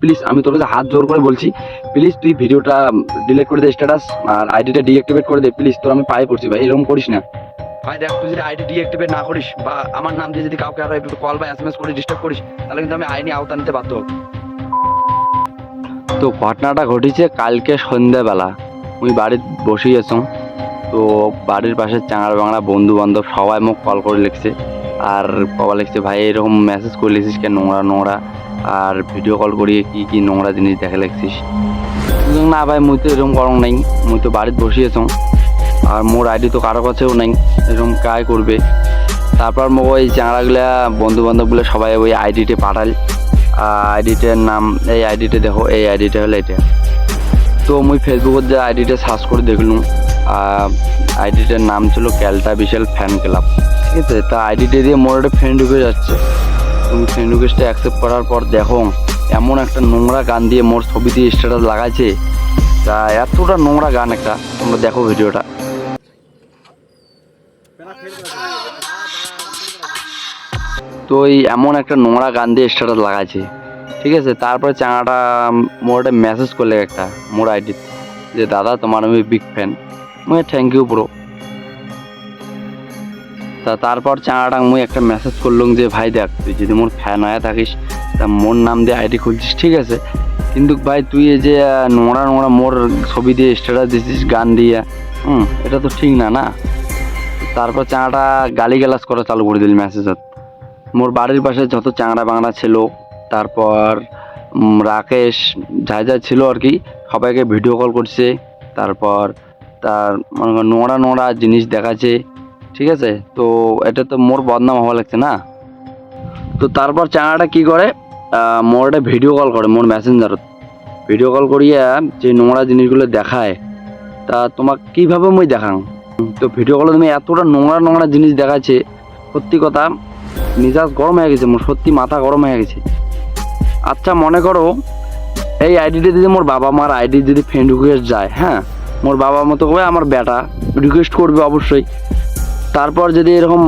Please আমি তোর কাছে হাত জোর করে বলছি। প্লিজ তুই ভিডিওটা ডিলিট করে দে স্ট্যাটাস আর আইডিটা ডিঅ্যাক্টিভেট করে দে। প্লিজ তোর আমি পায়ে পড়ছি ভাই এরকম করিস না। ভাই দেখ তুই যদি আইডি ডিঅ্যাক্টিভেট না করিস বা আমার নাম দিয়ে যদি কাউকে আরও একটু কল বা এসএমএস করে ডিস্টার্ব করিস তাহলে কিন্তু আমি আইনি আওতা নিতে বাধ্য হব। তো ঘটনাটা ঘটেছে কালকে সন্ধ্যাবেলা আমি বাড়িতে বসেই আছো। তো বাড়ির পাশে চাঙড়া বাংলা বন্ধু বান্ধব সবাই মোক কল করে লিখছে। আর বাবা লিখছে ভাই এরকম মেসেজ করে লিখছিস কেন? নোংরা নোংরা। আর ভিডিও কল করিয়ে কি কি নোংরা জিনিস দেখে বললাম, না ভাই মুই তো এরকম করং নাই। মুই তো বাড়িতে বসে আছো। আর মোর আইডি তো কারও কাছেও নাই। এরকম কায় করবে? তারপর মোক ওই চাংড়াগুলা বন্ধু বান্ধবগুলো সবাই ওই আইডিতে পাঠাল। আইডিটার নাম এই আইডিটা দেখো এই আইডিটা হলো এটা। তো মুই ফেসবুকের যে আইডিটা সার্চ করে দেখলুম। আইডিটার নাম ছিল ক্যালটা বিশাল ফ্যান ক্লাব ঠিক আছে, তা আইডিটা দিয়ে মোর একটা ফ্রেন্ড ঢুকে যাচ্ছে তুমি ফ্রেন্ড রিকোয়েস্টটা অ্যাকসেপ্ট করার পর দেখো, এমন একটা নোংরা গান দিয়ে মোর ছবি দিয়ে স্ট্যাটাস লাগাইছে। তা এতটা নোংরা গান একটা, তোমরা দেখো ভিডিওটা। তো এই এমন একটা নোংরা গান দিয়ে স্ট্যাটাস লাগাইছে। ঠিক আছে, তারপরে চাঙাটা মোর একটা মেসেজ করলে একটা, মোর আইডি যে, দাদা, তোমার আমি বিগ ফ্যান মুই থ্যাংক ইউ ব্রো তা তারপর চাঙাটা মুই একটা মেসেজ করলাম যে, ভাই দেখ, তুই যদি মোর ফ্যান হয়ে থাকিস, তা মোর নাম দিয়ে আইডি খুলছিস, ঠিক আছে? কিন্তু ভাই, তুই এই যে নোংরা নোংরা মোর ছবি দিয়ে স্ট্যাটাস দিছিস, গান দিয়ে, হুম, এটা তো ঠিক না না? তারপর চাঙাটা গালি গালাজ করা চালু করে দিল মেসেজত মোর বাড়ির পাশে যত চাংড়া বাংলা ছিল, তারপর রাকেশ, যা যা ছিল আর কি, সবাইকে ভিডিও কল করছে। তারপর তার মনে নোংরা নোংরা জিনিস দেখাচ্ছে, ঠিক আছে? তো এটা তো মোর বদনাম হওয়া লাগছে না? তো তারপর চাঙাটা কি করে? মোর একটা ভিডিও কল করে, মোর মেসেঞ্জারত ভিডিও কল করিয়া যে নোংরা জিনিসগুলো দেখায়, তা তোমাক কীভাবে মই দেখাং? তো ভিডিও কলে তুমি এতটা নোংরা নোংরা জিনিস দেখাচ্ছে, সত্যি কথা মেজাজ গরম হয়ে গেছে, মোর সত্যি মাথা গরম হয়ে গেছে। আচ্ছা মনে করো, এই আইডিটা যদি মোর বাবা মার আইডি যদি ফ্রেন্ড রিকোয়েস্ট যায় হ্যাঁ? মোর বাবা মতো করে আমার বেটা। রিকোয়েস্ট করবে অবশ্যই। তারপর যদি এরকম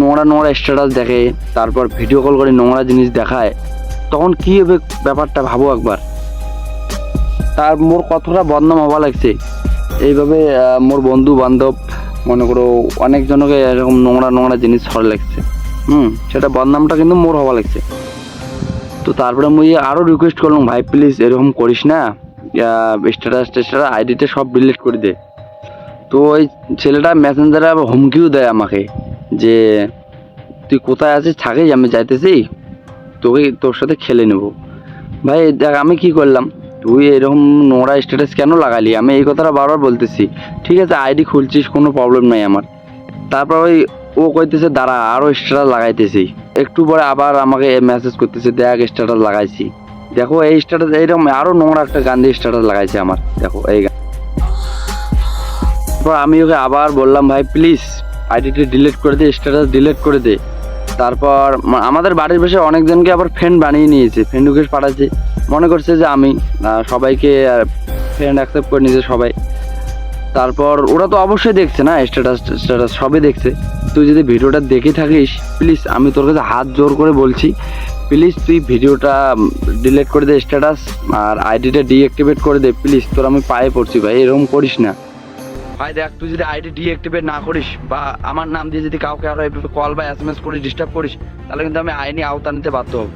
নোংরা নোংরা স্ট্যাটাস দেখে, তারপর ভিডিও কল করে নোংরা জিনিস দেখায়, তখন কী হবে ব্যাপারটা ভাবো একবার। তার মোর কতটা বদনাম হওয়া লাগছে। এইভাবে মোর বন্ধু বান্ধব মনে করো অনেকজনকে এরকম নোংরা নোংরা জিনিস ছড় লাগছে। হুম, সেটা বদনামটা কিন্তু মোর হওয়া লাগছে। তো তারপরে মুই আরও রিকোয়েস্ট করলাম, ভাই প্লিজ এরকম করিস না। স্ট্যাটাস টেস্টাস আইডিতে সব ডিলিট করে দে। তো ওই ছেলেটা মেসেঞ্জারে হুমকিও দেয় আমাকে যে, তুই কোথায় আছিস? থাকিস? আমি যাইতেছি। তোকে, তোর সাথে খেলে নেব। ভাই, দেখ, আমি কি করলাম? তুই এরকম নোংরা স্ট্যাটাস কেন লাগালি? আমি এই কথাটা বারবার বলতেছি। ঠিক আছে আইডি খুলছিস, কোনো প্রবলেম নাই আমার। তারপর ওই, ও কইতেছে, দাঁড়া আরও স্ট্যাটাস লাগাইতেছি। একটু পরে আবার আমাকে মেসেজ করতেছে, দেখ স্ট্যাটাস লাগাইছি। দেখো, এই স্ট্যাটাস এইরকম আরও নোংরা একটা গান দিয়ে স্ট্যাটাস লাগাইছে আমার। দেখো, এই গান। তারপর আমি ওকে আবার বললাম, ভাই প্লিজ আইডিটি ডিলিট করে দে স্ট্যাটাস ডিলিট করে দে। তারপর আমাদের বাড়ির পাশে অনেকজনকে আবার ফ্রেন্ড বানিয়ে নিয়েছে ফ্রেন্ড রিকোয়েস্ট পাঠাচ্ছে। মনে করছে যে আমি সবাইকে ফ্রেন্ড অ্যাকসেপ্ট করে নিয়েছে সবাই। তারপর ওরা তো অবশ্যই দেখছে না স্ট্যাটাস স্ট্যাটাস সবই দেখছে। তুই যদি ভিডিওটা দেখে থাকিস প্লিজ আমি তোর কাছে হাত জোর করে বলছি প্লিজ তুই ভিডিওটা ডিলিট করে দে স্ট্যাটাস আর আইডিটা ডিঅ্যাক্টিভেট করে দে প্লিজ তোর আমি পায়ে পড়ছি ভাই এরকম করিস না। ভাই দেখ, তুই যদি আইডি ডিঅ্যাক্টিভেট না করিস বা আমার নাম দিয়ে যদি কাউকে আরও কল বা এস এম এস করে ডিস্টার্ব করিস, তাহলে কিন্তু আমি আইনি আওতা নিতে বাধ্য হব।